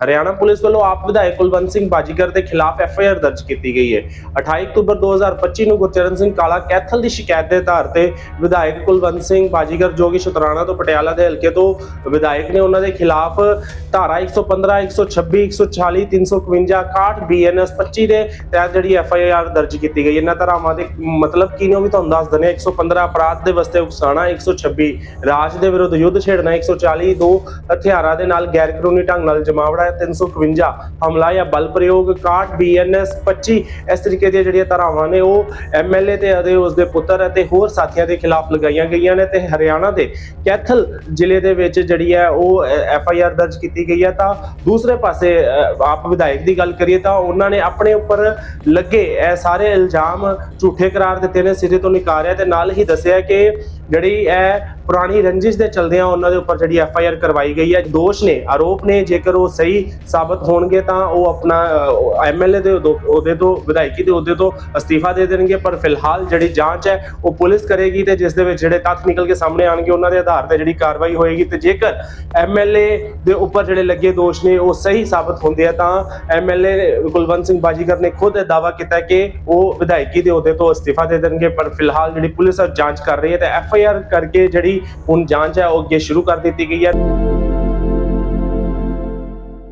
Haryana police ਵੱਲੋਂ ਆਪ ਵਿਧਾਇਕ ਕੁਲਵੰਤ ਸਿੰਘ ਬਾਜੀਗਰ ਦੇ ਖਿਲਾਫ ਐਫ ਆਈ ਆਰ ਦਰਜ ਕੀਤੀ ਗਈ ਹੈ। 28 ਅਕਤੂਬਰ 2025 ਨੂੰ ਗੁਰਚਰਨ ਸਿੰਘ ਕਾਲਾ ਕੈਥਲ ਦੀ ਸ਼ਿਕਾਇਤ ਦੇ ਆਧਾਰ ਤੇ ਵਿਧਾਇਕ ਕੁਲਵੰਤ ਸਿੰਘ ਬਾਜੀਗਰ ਜੋ ਕਿ ਸ਼ੁਤਰਾਣਾ ਤੋਂ ਪਟਿਆਲਾ ਦੇ ਹਲਕੇ ਤੋਂ ਵਿਧਾਇਕ ਨੇ ਉਹਨਾਂ ਦੇ ਖਿਲਾਫ ਧਾਰਾ 115 126 140 351 61 ਬੀਐਨਐਸ 25 ਦੇ ਤਹਿਤ ਜਿਹੜੀ ਐਫ ਆਈ ਆਰ ਦਰਜ ਕੀਤੀ ਗਈ। ਇਹਨਾਂ ਧਾਰਾਵਾਂ ਦੇ ਮਤਲਬ ਕੀ ਨੇ ਉਹ ਵੀ ਤੁਹਾਨੂੰ ਦੱਸ ਦਿੰਦੇ ਹਾਂ। 115 ਅਪਰਾਧ ਦੇ ਵਾਸਤੇ ਉਕਸਾਣਾ 126 ਰਾਜ ਦੇ ਵਿਰੁੱਧ ਯੁੱਧ ਛੇੜਨਾ 140 ਦੋ ਹਥਿਆਰਾਂ ਦੇ ਨਾਲ ਗੈਰ ਕਾਨੂੰਨੀ ਢੰਗ ਨਾਲ ਜਮਾਵੜਾ ਹੈ 351 ਹਮਲਾ ਜਾਂ ਬਲ ਪ੍ਰਯੋਗ 61 ਬੀਐਨਐਸ 25 ਇਸ ਤਰੀਕੇ ਦੀਆਂ ਜਿਹੜੀਆਂ ਧਾਰਾਵਾਂ ਨੇ, ਉਹ ਐਮਐਲਏ ਤੇ ਅਤੇ ਉਸ ਦੇ ਪੁੱਤਰ ਅਤੇ ਹੋਰ ਸਾਥੀਆਂ ਦੇ ਖਿਲਾਫ ਲਗਾਈਆਂ ਗਈਆਂ ਨੇ ਤੇ ਹਰਿਆਣਾ ਦੇ ਕੈਥਲ ਜ਼ਿਲ੍ਹੇ ਦੇ ਵਿੱਚ ਜਿਹੜੀ ਹੈ, ਉਹ ਐਫ ਆਈ ਆਰ ਦਰਜ ਕੀਤੀ ਗਈ ਹੈ। ਤਾਂ ਦੂਸਰੇ ਪਾਸੇ ਆਪ ਵਿਧਾਇਕ ਦੀ ਗੱਲ ਕਰੀਏ ਤਾਂ ਉਹਨਾਂ ਨੇ ਆਪਣੇ ਉੱਪਰ ਲੱਗੇ, ਇਹ ਸਾਰੇ ਇਲਜ਼ਾਮ ਝੂਠੇ ਕਰਾਰ ਦਿੱਤੇ ਨੇ, ਸਿਰੇ ਤੋਂ ਨਿਕਾਰਿਆ ਤੇ ਨਾਲ ਹੀ ਦੱਸਿਆ ਕਿ ਜਿਹੜੀ ਇਹ ਪੁਰਾਣੀ ਰੰਜਿਸ਼ ਦੇ ਚਲਦਿਆਂ ਉਹਨਾਂ ਦੇ ਉੱਪਰ ਜਿਹੜੀ ਐਫ ਆਈ ਆਰ ਕਰਵਾਈ ਗਈ ਹੈ। ਦੋਸ਼ ਨੇ, ਆਰੋਪ ਨੇ, ਜੇਕਰ ਉਹ ਸਹੀ ਸਾਬਤ ਹੋਣਗੇ ਤਾਂ ਉਹ ਆਪਣਾ ਐਮਐਲਏ ਦੇ ਉਦੋਂ- ਅਹੁਦੇ ਤੋਂ, ਵਿਧਾਇਕੀ ਦੇ ਅਹੁਦੇ ਤੋਂ ਅਸਤੀਫਾ ਦੇ ਦੇਣਗੇ। ਪਰ ਫਿਲਹਾਲ ਜਿਹੜੀ ਜਾਂਚ ਹੈ, ਉਹ ਪੁਲਿਸ ਕਰੇਗੀ ਤੇ ਜਿਸ ਦੇ ਵਿੱਚ ਜਿਹੜੇ ਤੱਥ ਨਿਕਲ ਕੇ ਸਾਹਮਣੇ ਆਣਗੇ ਉਹਨਾਂ ਦੇ ਆਧਾਰ ਤੇ ਜਿਹੜੀ ਕਾਰਵਾਈ ਹੋਏਗੀ। ਤੇ ਜੇਕਰ ਐਮਐਲਏ ਦੇ ਉੱਪਰ ਜਿਹੜੇ ਲੱਗੇ ਦੋਸ਼ ਨੇ, ਉਹ ਸਹੀ ਸਾਬਤ ਹੁੰਦੇ ਆ, ਤਾਂ ਐਮਐਲਏ ਕੁਲਵੰਤ ਸਿੰਘ ਬਾਜੀਗਰ ਨੇ ਖੁਦ ਇਹ ਦਾਅਵਾ ਕੀਤਾ ਕਿ ਉਹ ਵਿਧਾਇਕੀ ਦੇ ਅਹੁਦੇ ਤੋਂ ਅਸਤੀਫਾ ਦੇ ਦੇਣਗੇ। ਪਰ ਫਿਲਹਾਲ ਜਿਹੜੀ ਪੁਲਿਸ ਆ ਜਾਂਚ ਕਰ ਰਹੀ ਹੈ ਤੇ ਐਫ ਆਈ ਆਰ ਕਰਕੇ ਜਿਹੜੀ ਹੁਣ ਜਾਂਚ ਹੈ ਉਹ ਅੱਗੇ ਸ਼ੁਰੂ ਕਰ ਦਿੱਤੀ ਗਈ ਹੈ।